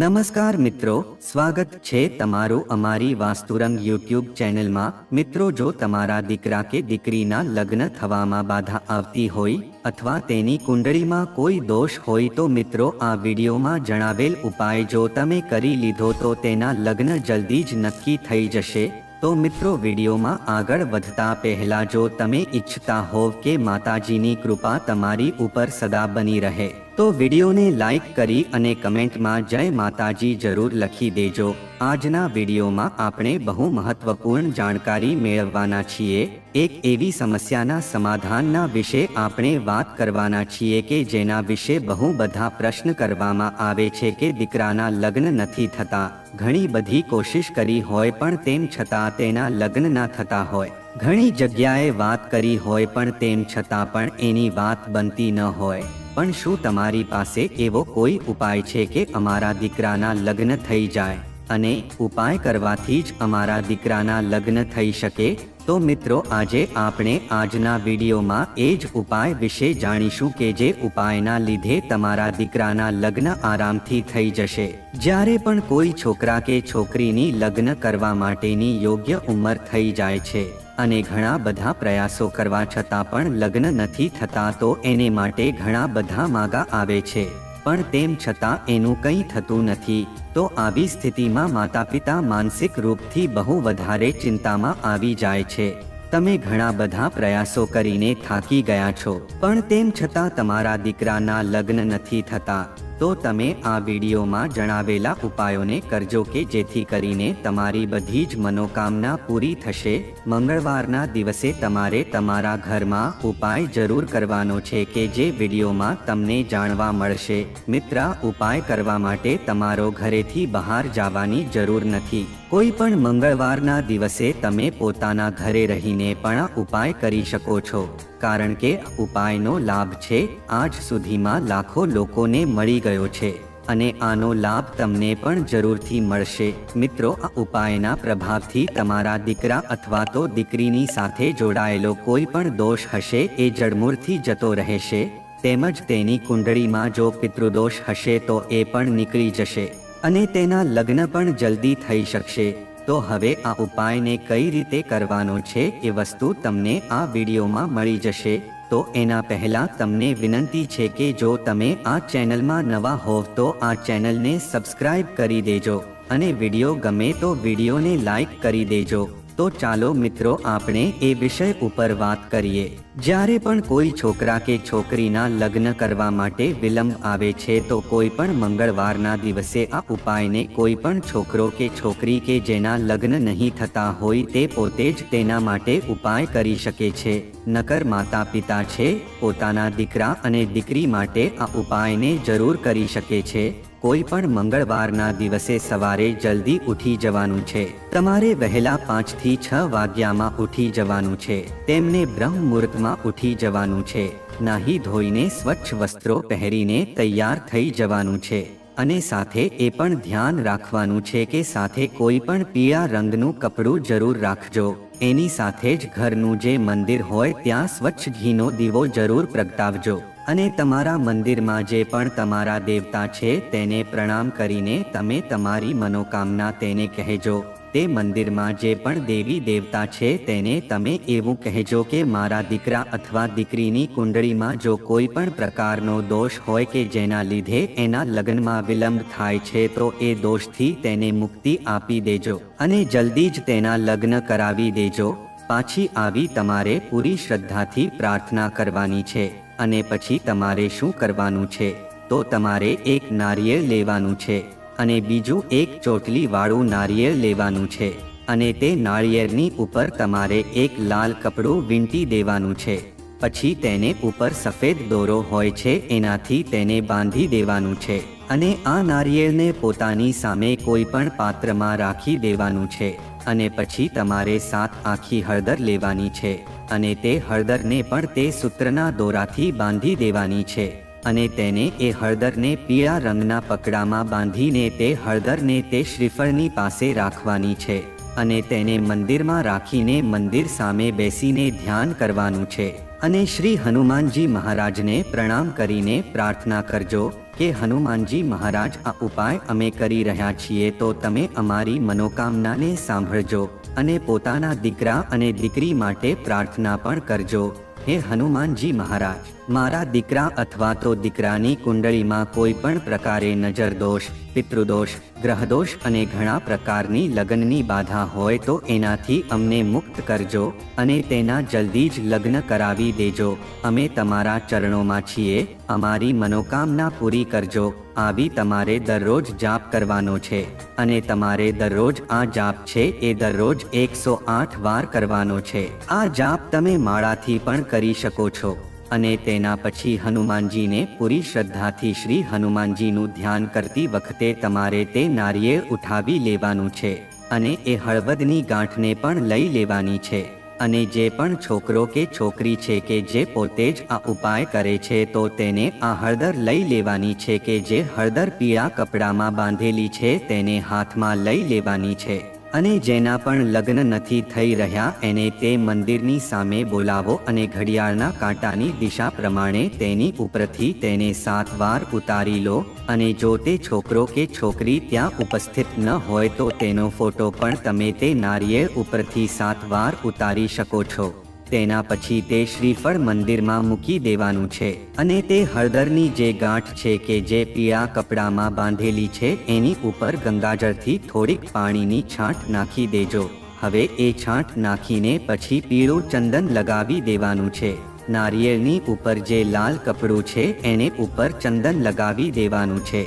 નમસ્કાર મિત્રો, સ્વાગત છે તમારું અમારી વાસ્તુરંગ યુટ્યુબ ચેનલમાં. મિત્રો, જો તમારા દીકરા કે દીકરીના લગ્ન થવામાં બાધા આવતી હોય અથવા તેની કુંડળીમાં કોઈ દોષ હોય તો મિત્રો, આ વિડીયોમાં જણાવેલ ઉપાય જો તમે કરી લીધો તો તેના લગ્ન જલ્દી જ નક્કી થઈ જશે. તો મિત્રો, વિડીયોમાં આગળ વધતા પહેલા જો તમે ઈચ્છતા હોવ કે માતાજીની કૃપા તમારી ઉપર સદા બની રહે. તો વિડીયોને લાઈક કરી અને કમેન્ટમાં જય માતાજી જરૂર લખી દેજો. આજના વિડીયોમાં આપણે બહુ મહત્વપૂર્ણ જાણકારી મેળવવાના છીએ. એક એવી સમસ્યાના સમાધાનના વિશે આપણે વાત કરવાના છીએ કે જેના વિશે બહુ બધા પ્રશ્ન કરવામાં આવે છે કે દીકરાના લગ્ન નથી થતા. ઘણી બધી કોશિશ કરી હોય પણ તેમ છતાં તેના લગ્ન ના થતા હોય. ઘણી જગ્યાએ વાત કરી હોય પણ તેમ છતાં પણ એની વાત બનતી ન હોય. પણ શું તમારી પાસે એવો કોઈ ઉપાય છે કે અમારા દીકરાના લગ્ન થઈ જાય? અને ઉપાય કરવાથી જ અમારા દીકરાના લગ્ન થઈ શકે? તો મિત્રો, આજે આપણે આજના વિડીયોમાં એ જ ઉપાય વિશે જાણીશું કે જે ઉપાયના લીધે તમારા દીકરાના લગ્ન આરામથી થઈ જશે. જ્યારે પણ કોઈ છોકરા કે છોકરીની લગ્ન કરવા માટેની યોગ્ય ઉંમર થઈ જાય છે અને ઘણા બધા પ્રયાસો કરવા છતાં પણ લગ્ન નથી થતા તો એને માટે ઘણા બધા માગા આવે છે. પણ તેમ છતાં એનું કંઈ થતું નથી. તો આવી સ્થિતિમાં માતા પિતા માનસિક રૂપથી બહુ વધારે ચિંતામાં આવી જાય છે. તમે ઘણા બધા પ્રયાસો કરીને થાકી ગયા છો. પણ તેમ છતાં તમારા દીકરાના લગ્ન નથી થતા. તો તમે આ વિડીયોમાં જણાવેલા ઉપાયોને કરજો કે જેથી કરીને તમારી બધી જ મનોકામના પૂરી થશે. મંગળવારના દિવસે તમારે તમારા ઘરમાં ઉપાય જરૂર કરવાનો છે કે જે વિડીયોમાં તમને જાણવા મળશે. મિત્ર, ઉપાય કરવા માટે તમારો ઘરેથી બહાર જવાની જરૂર નથી. કોઈ પણ મંગળવારના દિવસે તમે પોતાના ઘરે રહીને પણ ઉપાય કરી શકો છો. કારણ કે ઉપાયનો લાભ છે, આજ સુધીમાં લાખો લોકોને મળી ગયો છે અને આનો લાભ તમને પણ જરૂરથી મળશે. મિત્રો, આ ઉપાયના પ્રભાવથી તમારા દીકરા અથવા તો દીકરીની સાથે જોડાયેલો કોઈ પણ દોષ હશે એ જડમૂળથી જતો રહેશે. તેમજ તેની કુંડળીમાં જો પિતૃદોષ હશે તો એ પણ નીકળી જશે. અને તેના લગ્ન પણ જલ્દી થઈ શકશે. તો હવે આ ઉપાયને કઈ રીતે કરવાનો છે એ વસ્તુ તમને આ વિડીયોમાં મળી જશે. તો એના પહેલા તમને વિનંતી છે કે જો તમે આ ચેનલમાં નવા હોવ તો આ ચેનલને સબસ્ક્રાઇબ કરી દેજો અને વીડિયો ગમે તો વિડીયોને લાઈક કરી દેજો. તો ચાલો મિત્રો આપણે એ વિષય ઉપર વાત કરીએ. જ્યારે પણ કોઈ છોકરા કે છોકરીના લગ્ન કરવા માટે વિલંબ આવે છે તો કોઈ પણ મંગળવારના દિવસે આ ઉપાયને કોઈ પણ છોકરો કે છોકરી કે જેના લગ્ન નહીં થતા હોય તે પોતે જ તેના માટે ઉપાય કરી શકે છે. નકર માતા પિતા છે, પોતાના દીકરા અને દીકરી માટે આ ઉપાયને જરૂર કરી શકે છે. કોઈ પણ મંગળવારના દિવસે સવારે જલ્દી ઉઠી જવાનું છે. તમારે વહેલા પાંચથી છ વાગ્યામાં ઉઠી જવાનું છે. તેમને બ્રહ્મ મુહૂર્તમાં ઉઠી જવાનું છે. નાહી ધોઈને સ્વચ્છ વસ્ત્રો પહેરીને તૈયાર થઈ જવાનું છે. અને સાથે એ પણ ધ્યાન રાખવાનું છે કે સાથે કોઈ પણ પીળા રંગનું કપડું જરૂર રાખજો. એની સાથે જ ઘરનું જે મંદિર હોય ત્યાં સ્વચ્છ ઘીનો દીવો જરૂર પ્રગટાવજો. અને તમારા મંદિરમાં જે પણ તમારા દેવતા છે તેને પ્રણામ કરીને તમે તમારી મનોકામના તેને કહેજો. તે મંદિરમાં જે પણ દેવી દેવતા છે તેને તમે એવું કહેજો કે મારા દીકરા અથવા દીકરીની કુંડળીમાં જો કોઈ પણ પ્રકારનો દોષ હોય કે જેના લીધે એના લગ્નમાં વિલંબ થાય છે તો એ દોષથી તેને મુક્તિ આપી દેજો અને જલ્દી જ તેના લગ્ન કરાવી દેજો. પાછી આવી તમારે પૂરી શ્રદ્ધાથી પ્રાર્થના કરવાની છે અને પછી તમારે શું કરવાનું છે? તો તમારે એક નારિયેળ લેવાનું છે. અને બીજું એક ચોટલી વાળું નારિયેળ લેવાનું છે અને તે નાળિયેરની ઉપર તમારે એક લાલ કપડું વીંટી દેવાનું છે. પછી તેને ઉપર સફેદ દોરો હોય છે, એનાથી તેને બાંધી દેવાનું છે અને આ નારિયેળને પોતાની સામે કોઈ પણ પાત્રમાં રાખી દેવાનું છે અને પછી તમારે સાત આખી હળદર લેવાની છે અને તે હળદરને પણ તે સૂત્રના દોરાથી બાંધી દેવાની છે. અને તેને એ હળદરને પીળા રંગના પકડામાં બાંધીને તે હળદરને તે શ્રીફળની પાસે રાખવાની છે અને તેને મંદિરમાં રાખીને મંદિર સામે બેસીને ધ્યાન કરવાનું છે. અને શ્રી હનુમાનજી મહારાજને પ્રણામ કરીને પ્રાર્થના કરજો કે હનુમાનજી મહારાજ, આ ઉપાય અમે કરી રહ્યા છીએ તો તમે અમારી મનોકામનાને સાંભળજો અને પોતાના દીકરા અને દીકરી માટે પ્રાર્થના પણ કરજો. હે હનુમાનજી મહારાજ! મારા દીકરા અથવા તો દીકરાની કુંડળીમાં કોઈ પણ પ્રકારે નજર દોષ, પિતૃદોષ, ગ્રહદોષ અને ઘણા પ્રકારની લગ્નની બાધા હોય તો એનાથી અમને મુક્ત કરજો અને તેના જલ્દી જ લગ્ન કરાવી દેજો. અમે તમારા ચરણોમાં છીએ, અમારી મનોકામના પૂરી કરજો. આવી તમારે દરરોજ જાપ કરવાનો છે અને તમારે દરરોજ આ જાપ છે એ દરરોજ એકસો આઠ વાર કરવાનો છે. આ જાપ તમે માળાથી પણ કરી શકો છો. અને તેના પછી હનુમાનજીને પૂરી શ્રદ્ધાથી શ્રી હનુમાનજીનું ધ્યાન કરતી વખતે તમારે તે નારિયેળ ઉઠાવી લેવાનું છે અને એ હળવદની ગાંઠને પણ લઈ લેવાની છે. અને જે પણ છોકરો કે છોકરી છે કે જે પોતે જ આ ઉપાય કરે છે તો તેને આ હળદર લઈ લેવાની છે કે જે હળદર પીળા કપડામાં બાંધેલી છે તેને હાથમાં લઈ લેવાની છે. અને જેના પણ લગ્ન નથી થઈ રહ્યા, એને તે મંદિરની સામે બોલાવો અને ઘડિયાળના કાંટાની દિશા પ્રમાણે તેની ઉપરથી તેને સાત વાર ઉતારી લો અને જો તે છોકરો કે છોકરી ત્યાં ઉપસ્થિત ન હોય તો તેનો ફોટો પણ તમે તે નારિયેળ ઉપરથી સાત વાર ઉતારી શકો છો. તેના પછી તે શ્રીફળ મંદિરમાં મૂકી દેવાનું છે અને તે હળદરની જે ગાંઠ છે કે જે પીળા કપડામાં બાંધેલી છે એની ઉપર ગંગાજળથી થોડીક પાણીની છાંટ નાખી દેજો. હવે એ છાંટ નાખીને પછી પીળું ચંદન લગાવી દેવાનું છે. નારિયેળની ઉપર જે લાલ કપડું છે એને ઉપર ચંદન લગાવી દેવાનું છે.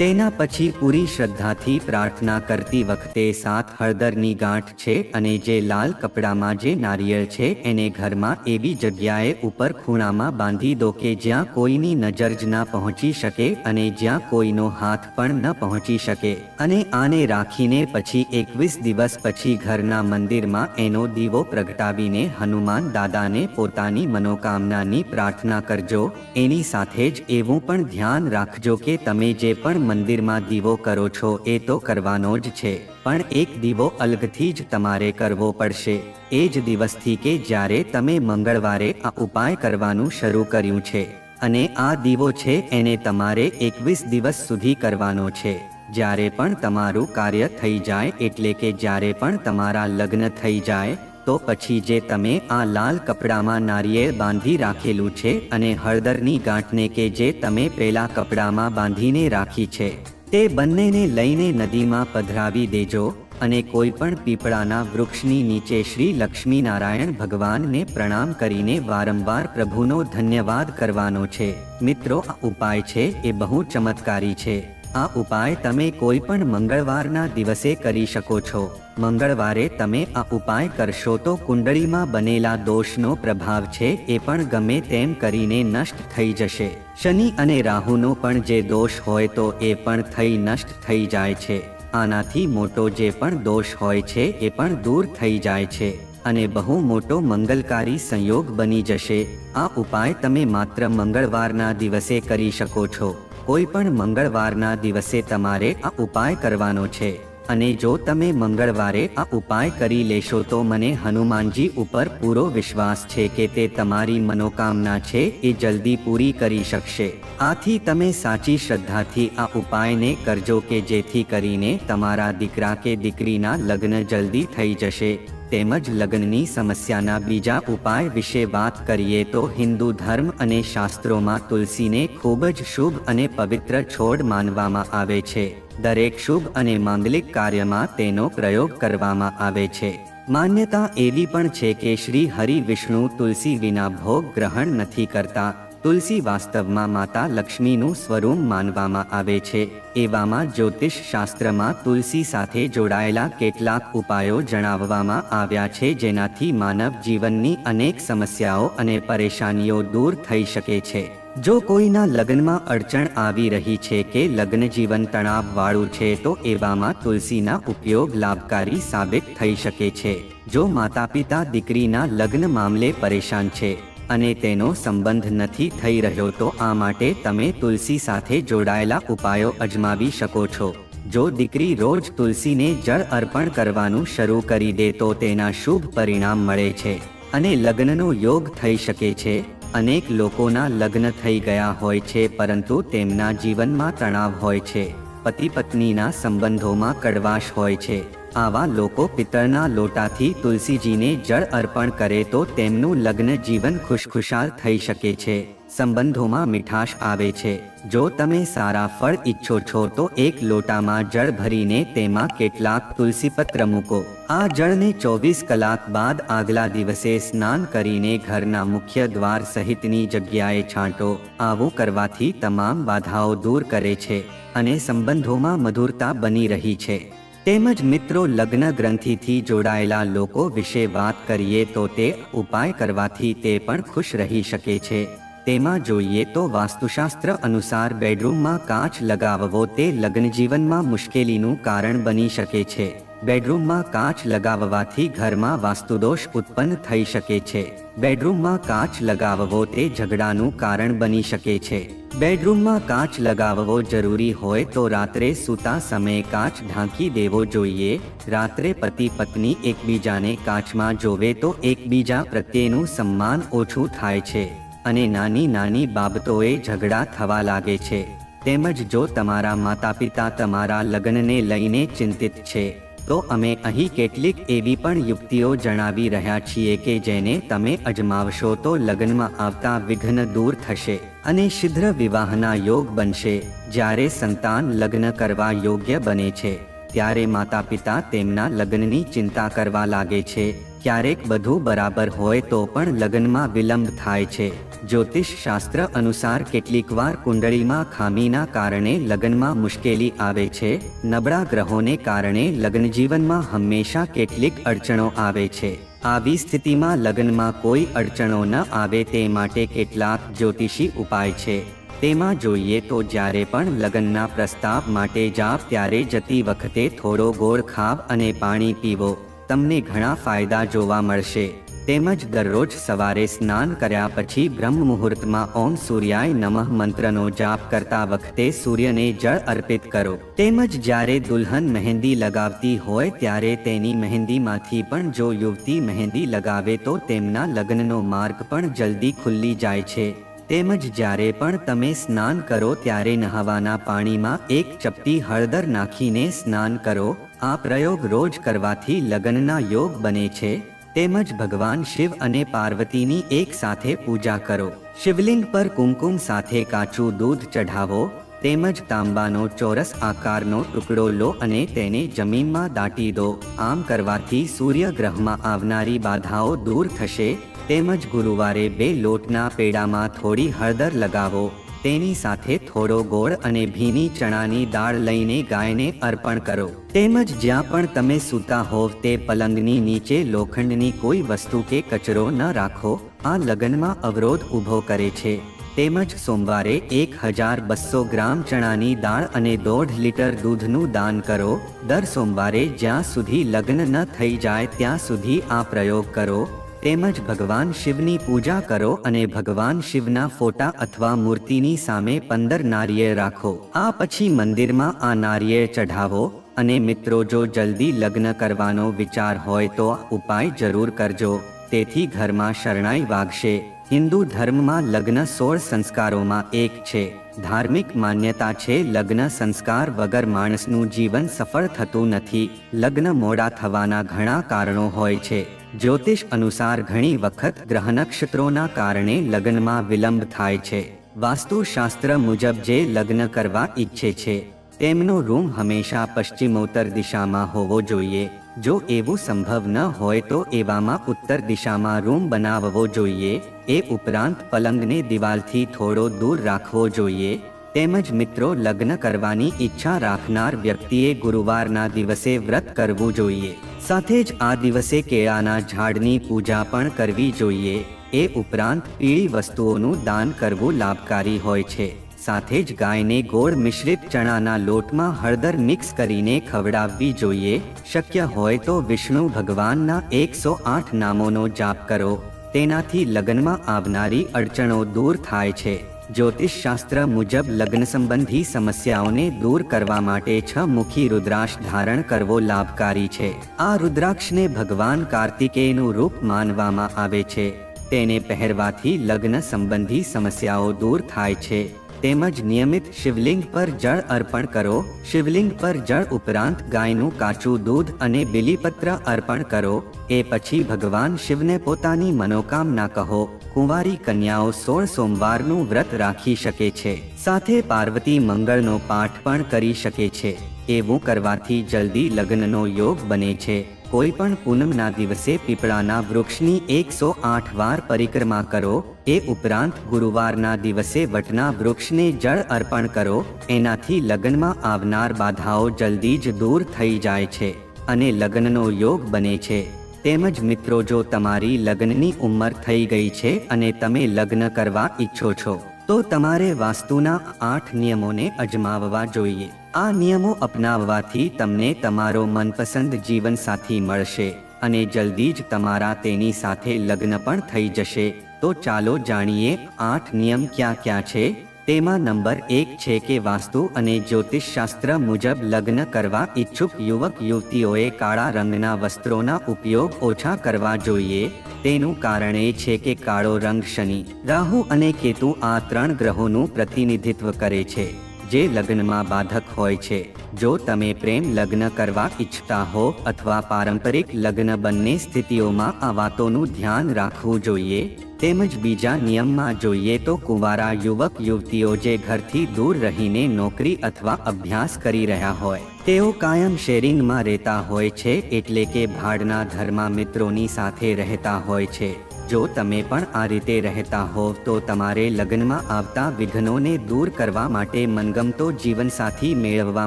તેના પછી પૂરી શ્રદ્ધાથી પ્રાર્થના કરતી વખતે સાત હળદરની ગાંઠ છે અને જે લાલ કપડામાં જે નારિયેળ છે એને ઘરમાં એવી જગ્યાએ ઉપર ખૂણામાં બાંધી દો કે જ્યાં કોઈની નજર જ ના પહોંચી શકે અને જ્યાં કોઈનો હાથ પણ ન પહોંચી શકે. અને આને રાખીને પછી એકવીસ દિવસ પછી ઘરના મંદિરમાં એનો દીવો પ્રગટાવીને હનુમાન દાદાને પોતાની મનોકામનાની પ્રાર્થના કરજો. એની સાથે જ એવું પણ ધ્યાન રાખજો કે તમે જે પણ મંદિરમાં દીવો કરો છો, એ તો કરવાનો જ છે. પણ એક દીવો અલગથી જ તમારે કરવો પડશે. એ જ દિવસથી કે જ્યારે તમે મંગળવારે આ ઉપાય કરવાનું શરૂ કર્યું છે. અને આ દીવો છે, એને તમારે એકવીસ દિવસ સુધી કરવાનો છે. જ્યારે પણ તમારું કાર્ય થઈ જાય, એટલે કે જ્યારે પણ તમારા લગ્ન થઈ જાય તો પછી જે તમે આ લાલ કપડામાં નારિયેળ બાંધી રાખેલું છે અને હળદરની ગાંઠને કે જે તમે પેલા કપડામાં બાંધીને રાખી છે, તે બંનેને લઈને નદીમાં પધરાવી દેજો અને કોઈ પણ પીપળાના વૃક્ષની નીચે શ્રી લક્ષ્મી નારાયણ ભગવાનને પ્રણામ કરીને વારંવાર પ્રભુનો ધન્યવાદ કરવાનો છે. મિત્રો, આ ઉપાય છે એ બહુ ચમત્કારી છે. આ ઉપાય તમે કોઈ પણ મંગળવારના દિવસે કરી શકો છો. મંગળવારે તમે આ ઉપાય કરશો તો કુંડળીમાં બનેલા દોષનો પ્રભાવ છે એ પણ ગમે તેમ કરીને નષ્ટ થઈ જશે. શનિ અને રાહુનો પણ જે દોષ હોય તો એ પણ થઈ નષ્ટ થઈ જાય છે. આનાથી મોટો જે પણ દોષ હોય છે એ પણ દૂર થઈ જાય છે. અને બહુ મોટો મંગલકારી સંયોગ બની જશે. આ ઉપાય તમે માત્ર મંગળવારના દિવસે કરી શકો છો. કોઈ પણ મંગળવારના દિવસે તમારે આ ઉપાય કરવાનો છે. અને જો તમે મંગળવારે આ ઉપાય કરી લેશો તો મને હનુમાનજી ઉપર પૂરો વિશ્વાસ છે કે તે તમારી મનોકામના છે એ જલ્દી પૂરી કરી શકશે. આથી તમે સાચી શ્રદ્ધાથી આ ઉપાયને કરજો કે જેથી કરીને તમારા દીકરા કે દીકરીના લગ્ન જલ્દી થઈ જશે. તેમજ લગ્નની સમસ્યાના બીજા ઉપાય વિશે વાત કરીએ તો હિન્દુ ધર્મ અને શાસ્ત્રોમાં તુલસીને ખૂબ જ શુભ અને પવિત્ર છોડ માનવામાં આવે છે. દરેક શુભ અને માંગલિક કાર્યમાં તેનો પ્રયોગ કરવામાં આવે છે. માન્યતા એવી પણ છે કે શ્રી હરિ વિષ્ણુ તુલસી વિના ભોગ ગ્રહણ નથી કરતા. તુલસી વાસ્તવમાં માતા લક્ષ્મીનું સ્વરૂપ માનવામાં આવે છે. એવામાં જ્યોતિષ શાસ્ત્રમાં તુલસી સાથે જોડાયેલા કેટલાક ઉપાયો જણાવવામાં આવ્યા છે જેનાથી માનવ જીવનની અનેક સમસ્યાઓ અને પરેશાનીઓ દૂર થઈ શકે છે. જો કોઈના લગ્નમાં અડચણ આવી રહી છે કે લગ્ન જીવન તણાવ વાળું છે તો એવામાં તુલસીના ઉપયોગ લાભકારી સાબિત થઈ શકે છે. જો માતા પિતા દીકરીના લગ્ન મામલે પરેશાન છે અને તેનો સંબંધ નથી થઈ રહ્યો તો આ માટે તમે તુલસી સાથે જોડાયેલા ઉપાયો અજમાવી શકો છો. જો દીકરી રોજ તુલસીને જળ અર્પણ કરવાનું શરૂ કરી દે તો તેના શુભ પરિણામ મળે છે અને લગ્નનો યોગ થઈ શકે છે. અનેક લોકોના લગ્ન થઈ ગયા હોય છે પરંતુ તેમના જીવનમાં તણાવ હોય છે. પતિ પત્નીના સંબંધોમાં કડવાશ હોય છે. આવા લોકો પિત્તળના લોટાથી તુલસીજીને જળ અર્પણ કરે તો તેમનું લગ્ન જીવન ખુશખુશાલ થઈ શકે છે. સંબંધોમાં મીઠાશ આવે છે. જો તમે સારા ફળ ઈચ્છો છો તો એક લોટામાં જળ ભરીને તેમાં કેટલાક તુલસીપત્ર મૂકો. આ જળને ચોવીસ કલાક બાદ આગલા દિવસે સ્નાન કરીને ઘરના મુખ્ય દ્વાર સહિતની જગ્યાએ છાંટો. આવું કરવાથી તમામ બાધાઓ દૂર કરે છે અને સંબંધોમાં મધુરતા બની રહી છે. તેમજ મિત્રો લગ્ન ગ્રંથિથી જોડાયેલા લોકો વિશે વાત કરીએ તો તે ઉપાય કરવાથી તે પણ ખુશ રહી શકે છે. તેમાં જોઈએ તો વાસ્તુશાસ્ત્ર અનુસાર બેડરૂમમાં કાચ લગાવવો તે લગ્ન જીવનમાં મુશ્કેલીનું કારણ બની શકે છે. બેડરૂમમાં કાચ લગાવવાથી ઘરમાં વાસ્તુદોષ ઉત્પન્ન થઈ શકે છે. બેડરૂમમાં કાચ લગાવવો તે ઝઘડાનું કારણ બની શકે છે. બેડરૂમમાં કાચ લગાવવો જરૂરી હોય તો રાત્રે સૂતા સમયે કાચ ઢાંકી દેવો જોઈએ. રાત્રે પતિ પત્ની એકબીજાને કાચમાં જોવે તો એકબીજા પ્રત્યેનું સન્માન ઓછું થાય છે. અને નાની નાની બાબતોએ ઝઘડા થવા લાગે છે. તેમજ જો તમારા માતા પિતા તમારા લગ્નને લઈને ચિંતિત છે તો અમે અહીં કેટલીક એવી પણ યુક્તિઓ જણાવી રહ્યા છીએ કે જેને તમે અજમાવશો તો લગ્નમાં આવતા વિઘ્ન દૂર થશે અને શીઘ્ર વિવાહના યોગ બનશે. જ્યારે સંતાન લગ્ન કરવા યોગ્ય બને છે, ત્યારે માતા પિતા તેમના લગ્નની ચિંતા કરવા લાગે છે. ક્યારેક બધું બરાબર હોય તો પણ લગ્નમાં વિલંબ થાય છે. જ્યોતિષ શાસ્ત્ર અનુસાર કેટલીકવાર કુંડળીમાં ખામીના કારણે લગ્નમાં મુશ્કેલી આવે છે. નબળા ગ્રહોને કારણે લગ્ન જીવનમાં હંમેશા કેટલીક અડચણો આવે છે. આવી સ્થિતિમાં લગ્નમાં કોઈ અડચણો ન આવે તે માટે કેટલાક જ્યોતિષી ઉપાય છે. તેમાં જોઈએ તો જ્યારે પણ લગ્નના પ્રસ્તાવ માટે જાપ ત્યારે જતી વખતે થોડો ગોળ ખાવ અને પાણી પીવો. તમને ઘણા ફાયદા જોવા મળશે. તેમજ દરરોજ સવારે સ્નાન કર્યા પછી બ્રહ્મ મુહૂર્તમાં ઓમ સૂર્યાય નમઃ મંત્રનો જાપ કરતા વખતે સૂર્યને જળ અર્પિત કરો. તેમજ જ્યારે દુલ્હન મહેંદી લગાવતી હોય ત્યારે તેની મહેંદીમાંથી પણ જો યુવતી મહેંદી લગાવે તો તેમના લગ્નનો માર્ગ પણ જલ્દી ખુલ્લી જાય છે. તેમજ જ્યારે પણ તમે સ્નાન કરો ત્યારે નહાવાના પાણીમાં એક ચપટી હળદર નાખીને સ્નાન કરો. આ પ્રયોગ રોજ કરવાથી લગ્નના યોગ બને છે. તેમજ ભગવાન શિવ અને પાર્વતીની એક સાથે પૂજા કરો. શિવલિંગ પર કુમકુમ સાથે કાચું દૂધ ચઢાવો, તેમજ તાંબાનો ચોરસ આકારનો ટુકડો લો અને તેને જમીનમાં દાટી દો. આમ કરવાથી સૂર્ય ગ્રહમાં આવનારી બાધાઓ દૂર થશે. તેમજ ગુરુવારે બે લોટના પેડામાં થોડી હળદર લગાવો. તેની સાથે થોડો ગોળ અને ભીની ચણાની દાળ લઈને ગાયને અર્પણ કરો. તેમજ જ્યાં પણ તમે સૂતા હોવ તે પલંગની નીચે લોખંડની કોઈ વસ્તુ કે કચરો ન રાખો, આ લગ્નમાં અવરોધ ઊભો કરે છે. તેમજ સોમવારે એક હજાર બસો ગ્રામ ચણાની દાળ અને દોઢ લીટર દૂધનું દાન કરો. દર સોમવારે જ્યાં સુધી લગ્ન ન થઈ જાય ત્યાં સુધી આ પ્રયોગ કરો. તેમજ ભગવાન શિવની પૂજા કરો અને ભગવાન શિવના ફોટા અથવા મૂર્તિની સામે પંદર નારિયેળ રાખો. આ પછી મંદિરમાં આ નારિયેળ ચઢાવો અને મિત્રો જો જલ્દી લગ્ન કરવાનો વિચાર હોય તો ઉપાય જરૂર કરજો. તેથી ઘરમાં શરણાઈ વાગશે. હિન્દુ ધર્મમાં લગ્ન સોળ સંસ્કારોમાં એક છે. ધાર્મિક માન્યતા છે લગ્ન સંસ્કાર વગર માણસનું જીવન સફળ થતું નથી. લગ્ન મોડા થવાના ઘણા કારણો હોય છે. જ્યોતિષ અનુસાર ઘણી વખત ગ્રહ નક્ષત્રોના કારણે લગ્નમાં વિલંબ થાય છે. વાસ્તુશાસ્ત્ર મુજબ જે લગ્ન કરવા ઈચ્છે છે, તેમનો રૂમ હંમેશા પશ્ચિમોત્તર દિશામાં હોવો જોઈએ. જો એવું સંભવ ન હોય તો એવામાં ઉત્તર દિશામાં રૂમ બનાવવો જોઈએ. એ ઉપરાંત પલંગને દિવાલથી થોડો દૂર રાખવો જોઈએ. તેમજ મિત્રો, લગ્ન કરવાની ઈચ્છા રાખનાર વ્યક્તિએ ગુરુવારના દિવસે વ્રત કરવું જોઈએ. સાથે જ આ દિવસે કેળાના ઝાડની પૂજા પણ કરવી જોઈએ. એ ઉપરાંત પીળી વસ્તુઓનું દાન કરવું લાભકારી હોય છે. સાથે જ ગાયને ગોળ મિશ્રિત ચણાના લોટમાં હળદર મિક્સ કરીને ખવડાવવી જોઈએ. શક્ય હોય તો વિષ્ણુ ભગવાનના એકસો આઠ નામોનો જાપ કરો. તેનાથી લગ્નમાં આવનારી અડચણો દૂર થાય છે. જ્યોતિષશાસ્ત્ર મુજબ લગ્ન સંબંધી સમસ્યાઓને દૂર કરવા માટે છ મુખી રુદ્રાક્ષ ધારણ કરવો લાભકારી છે. આ રુદ્રાક્ષને ભગવાન કાર્તિકેયનું રૂપ માનવામાં આવે છે. તેને પહેરવાથી લગ્ન સંબંધી સમસ્યાઓ દૂર થાય છે. તેમજ નિયમિત શિવલિંગ પર જળ અર્પણ કરો. શિવલિંગ પર જળ ઉપરાંત ગાયનું કાચું દૂધ અને બિલીપત્ર અર્પણ કરો. એ પછી ભગવાન શિવને પોતાની મનોકામના કહો. કુંવારી કન્યાઓ સોળ સોમવારનું વ્રત રાખી શકે છે. સાથે પાર્વતી મંગળનો પાઠ પણ કરી શકે છે. એવું કરવાથી જલ્દી લગ્નનો યોગ બને છે. કોઈ પણ પૂનમના દિવસે પીપળાના વૃક્ષની એકસો આઠ વાર પરિક્રમા કરો. એ ઉપરાંત ગુરુવારના દિવસે વટના વૃક્ષને જળ અર્પણ કરો. એનાથી લગ્નમાં આવનાર બાધાઓ જલ્દી જ દૂર થઈ જાય છે અને લગ્નનો યોગ બને છે. તેમજ મિત્રો, જો તમારી લગ્નની ઉંમર થઈ ગઈ છે અને તમે લગ્ન કરવા ઈચ્છો છો, તો તમારે વાસ્તુના આઠ નિયમોને અજમાવવા જોઈએ. આ નિયમો અપનાવવાથી તમને તમારો મનપસંદ જીવનસાથી મળશે અને જલ્દી જ તમારા તેની સાથે લગ્ન પણ થઈ જશે. તો ચાલો જાણીએ આઠ નિયમ ક્યાં ક્યાં છે. તેમાં નંબર એક છે કે વાસ્તુ અને જ્યોતિષશાસ્ત્ર મુજબ લગ્ન કરવા ઈચ્છુક યુવક યુવતીઓએ કાળા રંગના વસ્ત્રોના ઉપયોગ ઓછા કરવા જોઈએ. તેનું કારણ એ છે કે કાળો રંગ શનિ, રાહુ અને કેતુ આ ત્રણ ગ્રહોનું પ્રતિનિધિત્વ કરે છે. જે લગ્નમાં બાધક હોય છે. જો તમે પ્રેમ લગ્ન કરવા ઈચ્છતા હો અથવા પારંપરિક લગ્ન બંને સ્થિતિઓમાં આ વાતોનું ધ્યાન રાખવું જોઈએ, તેમજ બીજા નિયમમાં જોઈએ તો કુંવારા યુવક યુવતીઓ જે ઘરથી દૂર રહીને નોકરી અથવા અભ્યાસ કરી રહ્યા હોય, તેઓ કાયમ શેરિંગમાં રહેતા હોય છે એટલે કે ભાડના ધર્મા મિત્રોની સાથે રહેતા હોય છે. જો તમે પણ આ રીતે રહેતા હોવ તો તમારે લગ્નમાં આવતા વિઘ્નોને દૂર કરવા માટે મનગમતો જીવનસાથી મેળવવા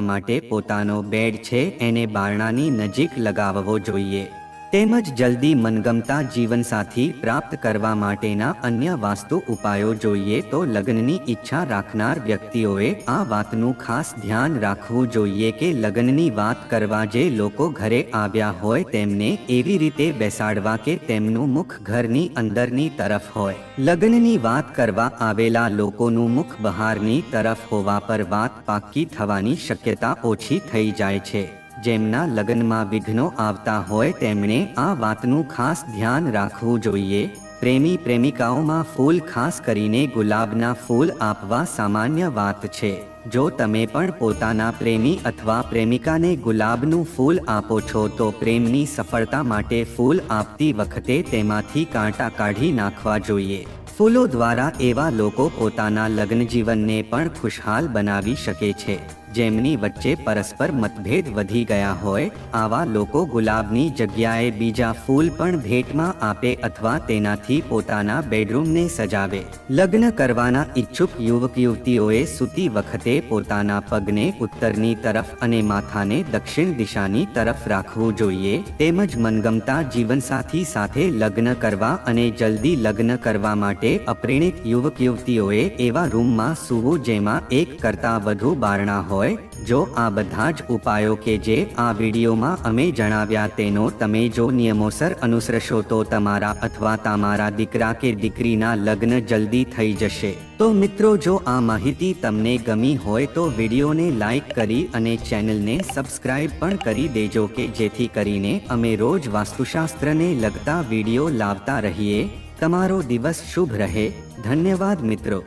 માટે પોતાનો બેડ છે, એને બારણાની નજીક લગાવવો જોઈએ. તેમજ જલ્દી મનગમતા જીવનસાથી પ્રાપ્ત કરવા માટેના અન્ય વાસ્તુ ઉપાયો જોઈએ તો લગ્નની ઈચ્છા રાખનાર વ્યક્તિઓએ આ વાતનું ખાસ ધ્યાન રાખવું જોઈએ કે લગ્નની વાત કરવા જે લોકો ઘરે આવ્યા હોય તેમને એવી રીતે બેસાડવા કે તેમનું મુખ ઘરની અંદરની તરફ હોય. લગ્નની વાત કરવા આવેલા લોકોનું મુખ બહારની તરફ હોવા પર વાત પાક્કી થવાની શક્યતા ઓછી થઈ જાય છે. જેમના લગ્નમાં વિઘ્નો આવતા હોય તેમણે આ વાતનું ખાસ ધ્યાન રાખવું જોઈએ. પ્રેમી પ્રેમિકાઓમાં ફૂલ ખાસ કરીને ગુલાબના ફૂલ આપવા સામાન્ય વાત છે. જો તમે પણ પોતાના પ્રેમી અથવા પ્રેમિકાને ગુલાબનું ફૂલ આપો છો તો પ્રેમની સફળતા માટે ફૂલ આપતી વખતે તેમાંથી કાંટા કાઢી નાખવા જોઈએ. ફૂલો દ્વારા એવા લોકો પોતાના લગ્ન જીવનને પણ ખુશહાલ બનાવી શકે છે. જેમની વચ્ચે પરસ્પર મતભેદ વધી ગયા હોય, આવા લોકો ગુલાબની જગ્યાએ બીજા ફૂલ પણ ભેટમાં આપે અથવા તેનાથી પોતાના બેડરૂમને સજાવે. લગ્ન કરવાના ઈચ્છુક યુવક યુવતીઓએ સૂતી વખતે પોતાના પગને ઉત્તરની તરફ અને માથાને દક્ષિણ દિશાની તરફ રાખવું જોઈએ, તેમજ મનગમતા જીવનસાથી સાથે લગ્ન કરવા અને જલ્દી લગ્ન કરવા માટે અપ્રેણિત યુવક યુવતીઓએ એવા રૂમમાં સૂવું જેમાં એક કરતાં વધુ બારણા હોય જો આ બધા જ ઉપાયો કે જે આ વિડીયોમાં અમે જણાવ્યા તેનો તમે જો નિયમોસર અનુસરશો તો તમારા અથવા તમારા દીકરા કે દીકરીના લગ્ન જલ્દી થઈ જશે. તો મિત્રો જો આ માહિતી તમને ગમી હોય તો વિડીયોને લાઈક કરી અને ચેનલને સબસ્ક્રાઇબ પણ કરી દેજો કે જેથી કરીને અમે રોજ વાસ્તુશાસ્ત્રને લગતા વીડિયો લાવતા રહીએ. તમારો દિવસ શુભ રહે. ધન્યવાદ મિત્રો.